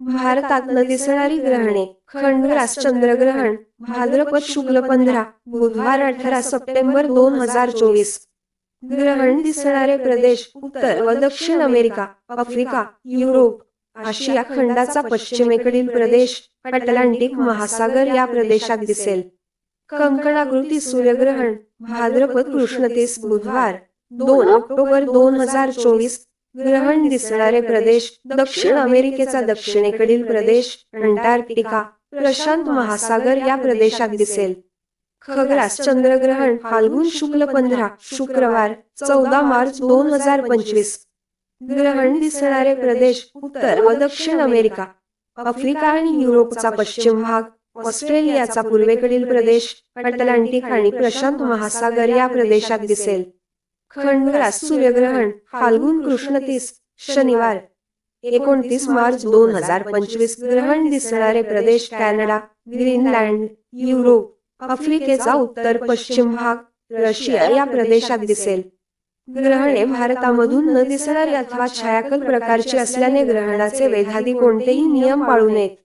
भारतात न दिसणारी ग्रहणे खंडग्रास चंद्रग्रहण भाद्रपद शुक्ल पंधरा बुधवार अठरा सप्टेंबर दोन हजार चोवीस. ग्रहण दिसणारे प्रदेश उत्तर व दक्षिण अमेरिका आफ्रिका युरोप आशिया खंडाचा पश्चिमेकडील प्रदेश अटलांटिक महासागर या प्रदेशात दिसेल. कंकणाकृती सूर्यग्रहण भाद्रपद कृष्णतीस बुधवार दोन ऑक्टोबर दोन हजार चोवीस ग्रहण दिसणारे प्रदेश दक्षिण अमेरिकेचा दक्षिणेकडील प्रदेश अंटार्क्टिका. प्रशांत महासागर या प्रदेशात दिसेल. खग्रास चंद्रग्रहण फाल्गुन शुक्ल पंधरा शुक्रवार चौदा मार्च दोन हजार पंचवीस. ग्रहण दिसणारे प्रदेश उत्तर व दक्षिण अमेरिका. आफ्रिका आणि युरोपचा पश्चिम भाग ऑस्ट्रेलियाचा पूर्वेकडील प्रदेश अटलांटिक आणि प्रशांत महासागर या प्रदेशात दिसेल. खंडग्रास सूर्यग्रहण फाल्गुन कृष्णतीस शनिवार एकोणतीस मार्च दोन हजार पंचवीस ग्रहण दिसणारे प्रदेश कॅनडा ग्रीनलँड युरोप आफ्रिकेचा उत्तर पश्चिम भाग रशिया या प्रदेशात दिसेल. ग्रहणे भारतामधून न दिसणारे अथवा छायाकल प्रकारची असल्याने ग्रहणाचे वेधादी कोणतेही नियम पाळू नयेत.